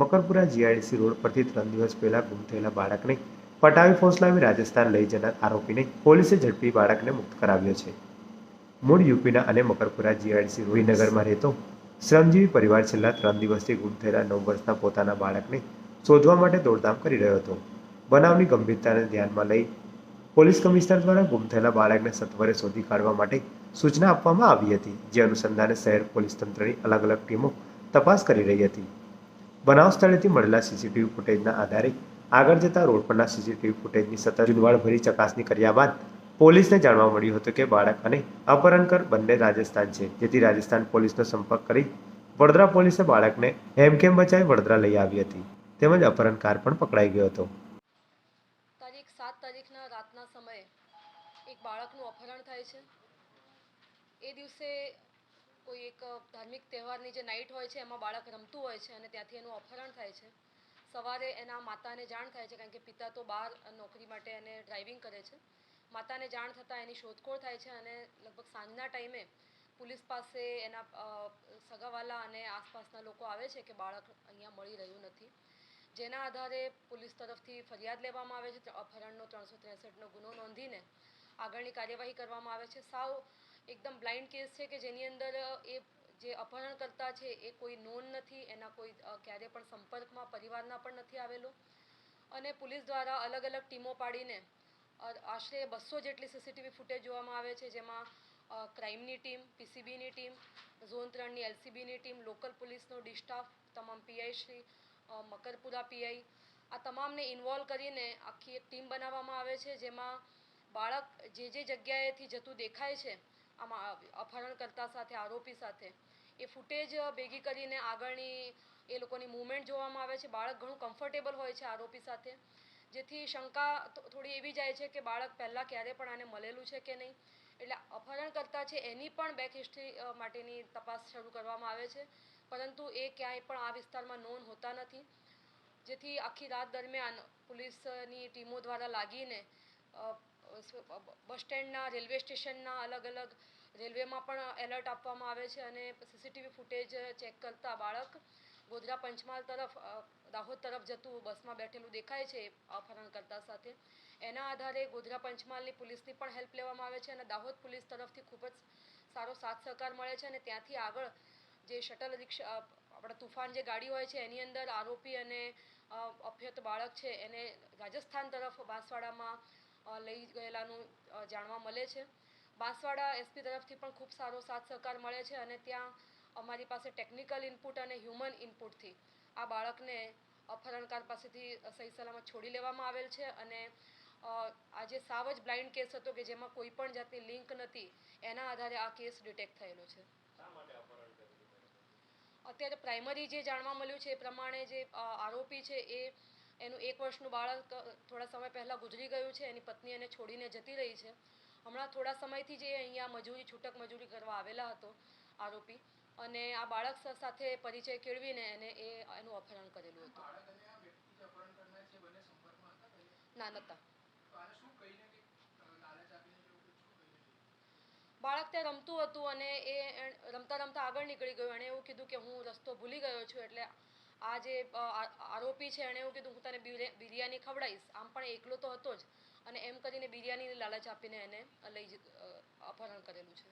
Makarpura GIDC road પરથી ત્રણ દિવસ પહેલા ગુમ થયેલા બાળકને પટાવી ફોસલાવી રાજસ્થાન લઈ જનાર આરોપીને પોલીસે ઝડપી બાળકને મુક્ત કરાવ્યો છે. મૂળ યુપીના અને મકરપુરા જીઆઈડીસી રોહિનગરમાં રહેતો શ્રમજીવી પરિવાર છેલ્લા ત્રણ દિવસથી ગુમ થયેલા નવ વર્ષના પોતાના બાળકને શોધવા માટે દોડધામ કરી રહ્યો હતો. બનાવની ગંભીરતાને ધ્યાનમાં લઈ પોલીસ કમિશનર દ્વારા ગુમ થયેલા બાળકને સત્વરે શોધી કાઢવા માટે સૂચના આપવામાં આવી હતી, જે અનુસંધાને શહેર પોલીસ તંત્રની અલગ અલગ ટીમો તપાસ કરી રહી હતી. બનાવ સ્થળેથી મળેલા સીસીટીવી ફૂટેજના આધારે આગળ જતા રોડ પરના સીસીટીવી ફૂટેજની સતત જૂનવાડભરી ચકાસણી કર્યા બાદ પોલીસને જાણવા મળ્યું હતું કે બાળક અને અપહરણકર બંને રાજસ્થાન છે, જેથી રાજસ્થાન પોલીસનો સંપર્ક કરી વડોદરા પોલીસે બાળકને હેમખેમ બચાવી વડોદરા લઈ આવી હતી. તેમજ અપહરણકાર પણ પકડાઈ ગયો હતો. તારીખ સાત તારીખના રાતના સમયે એક બાળકનું અપહરણ થાય છે. એ દિવસે કોઈ એક ધાર્મિક તહેવારની જે નાઇટ હોય છે, એમાં બાળક રમતું હોય છે અને ત્યાંથી એનું અપહરણ થાય છે. સવારે એના માતાને જાણ થાય છે, કારણ કે પિતા તો બહાર નોકરી માટે એને ડ્રાઇવિંગ કરે છે. માતાને જાણ થતાં એની શોધખોળ થાય છે અને લગભગ સાંજના ટાઈમે પોલીસ પાસે એના સગાવાલા અને આસપાસના લોકો આવે છે કે બાળક અહીંયા મળી રહ્યું નથી. જેના આધારે પોલીસ તરફથી ફરિયાદ લેવામાં આવે છે, અપહરણનો ત્રણસો ત્રેસઠનો ગુનો નોંધીને આગળની કાર્યવાહી કરવામાં આવે છે. સાવ એકદમ બ્લાઇન્ડ કેસ છે કે જેની અંદર એ જે અપહરણકર્તા છે, એ કોઈ નોન નથી, એના કોઈ ક્યારે પણ સંપર્કમાં, પરિવારના પણ નથી આવેલો. અને પોલીસ દ્વારા અલગ અલગ ટીમો પાડીને આશરે બસો જેટલી સીસીટીવી ફૂટેજ જોવામાં આવે છે, જેમાં ક્રાઇમની ટીમ પીસીબીની ટીમ, ઝોન ત્રણની એલસીબીની ટીમ લોકલ પોલીસનો ડિસ્ટાફ તમામ પીઆઈ શ્રી મકરપુરા પીઆઈ આ તમામને ઇન્વોલ્વ કરીને આખી એક ટીમ બનાવવામાં આવે છે, જેમાં બાળક જે જે જગ્યાએથી જતું દેખાય છે આમાં અપહરણકર્તા સાથે, આરોપી સાથે. એ ફૂટેજ ભેગી કરીને આગળની એ લોકોની મૂવમેન્ટ જોવામાં આવે છે. બાળક ઘણું કમ્ફર્ટેબલ હોય છે આરોપી સાથે. જેથી શંકા થોડી એવી જાય છે કે બાળક પહેલાં ક્યારે પણ આને મળેલું છે કે નહીં. એટલે અપહરણકર્તા છે એની પણ બેક હિસ્ટ્રી માટેની તપાસ શરૂ કરવામાં આવે છે. પરંતુ એ ક્યાંય પણ આ વિસ્તારમાં નોંધ હોતા નથી. જેથી આખી રાત દરમિયાન પોલીસની ટીમો દ્વારા લાગીને બસ સ્ટેન્ડના, રેલવે સ્ટેશનના અલગ અલગ રેલવેમાં પણ એલર્ટ આપવામાં આવે છે અને સીસીટીવી ફૂટેજ ચેક કરતા બાળક ગોધરા પંચમહાલ તરફ દાહોદ તરફ જતું બસમાં બેઠેલું દેખાય છે અપહરણકર્તા સાથે. એના આધારે ગોધરા પંચમહાલની પોલીસની પણ હેલ્પ લેવામાં આવે છે અને દાહોદ પોલીસ તરફથી ખૂબ જ સારો સાથ સહકાર મળે છે અને ત્યાંથી આગળ જે શટલ રિક્ષા આપણા તુફાન જે ગાડી હોય છે એની અંદર આરોપી અને અભ્યત બાળક છે એને રાજસ્થાન તરફ બાંસવાડામાં લઈ ગયેલાનું જાણવા મળે છે. બાંસવાડા એસપી તરફથી પણ ખૂબ સારો સાથ સહકાર મળે છે અને ત્યાં અમારી પાસે ટેકનિકલ ઇનપુટ અને હ્યુમન ઇનપુટથી આ બાળકને અપહરણકાર પાસેથી સહી સલામત છોડી લેવામાં આવેલ છે અને આ જે સાવ જ બ્લાઇન્ડ કેસ હતો કે જેમાં કોઈ પણ જાતની લિંક નથી એના આધારે આ કેસ ડિટેક્ટ થયેલો છે. અત્યારે પ્રાઇમરી જે જાણવા મળ્યું છે એ પ્રમાણે જે આરોપી છે એ એનું એક વર્ષનું બાળક થોડા સમય પહેલાં ગુજરી ગયું છે, એની પત્ની એને છોડીને જતી રહી છે. હમણાં થોડા સમયથી જે અહીંયા મજૂરી, છૂટક મજૂરી કરવા આવેલા હતો, આરોપી. અને આ બાળક સાથે પરિચય કેળવીને એને એ, એનું અપહરણ કરેલું હતું. ના નહોતા બાળક ત્યાં રમતું હતું અને એ રમતા રમતા આગળ નીકળી ગયું. એણે એવું કીધું કે હું રસ્તો ભૂલી ગયો છું, એટલે આ જે આરોપી છે એણે એવું કીધું હું તને બિરયા- બિરયાની ખવડાવીશ. આમ પણ એકલો તો હતો જ. અને એમ કરીને બિરયાનીની લાલચ આપીને એને લઈ અપહરણ કરેલું છે.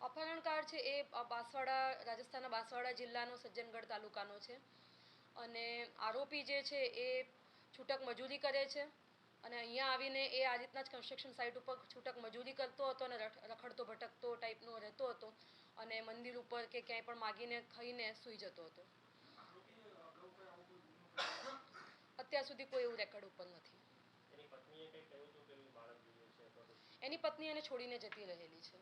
અપહરણકાર છે એ બાંસવાડા રાજસ્થાનના બાંસવાડા જિલ્લાનો સજ્જનગઢ તાલુકાનો છે. અને આરોપી જે છે એ છૂટક મજૂરી કરે છે. અને અહીંયા આવીને એ આ રીતના જ કન્સ્ટ્રક્શન સાઇટ ઉપર છૂટક મજૂરી કરતો હતો અને રખ- રખડતો ભટકતો ટાઈપનો રહેતો હતો અને મંદિર ઉપર કે ક્યાંય પણ માગીને ખાઈને સૂઈ જતો હતો. અત્યાર સુધી કોઈ એવું રેકોર્ડ ઉપર નથી. એની પત્ની એને છોડીને જતી રહેલી છે.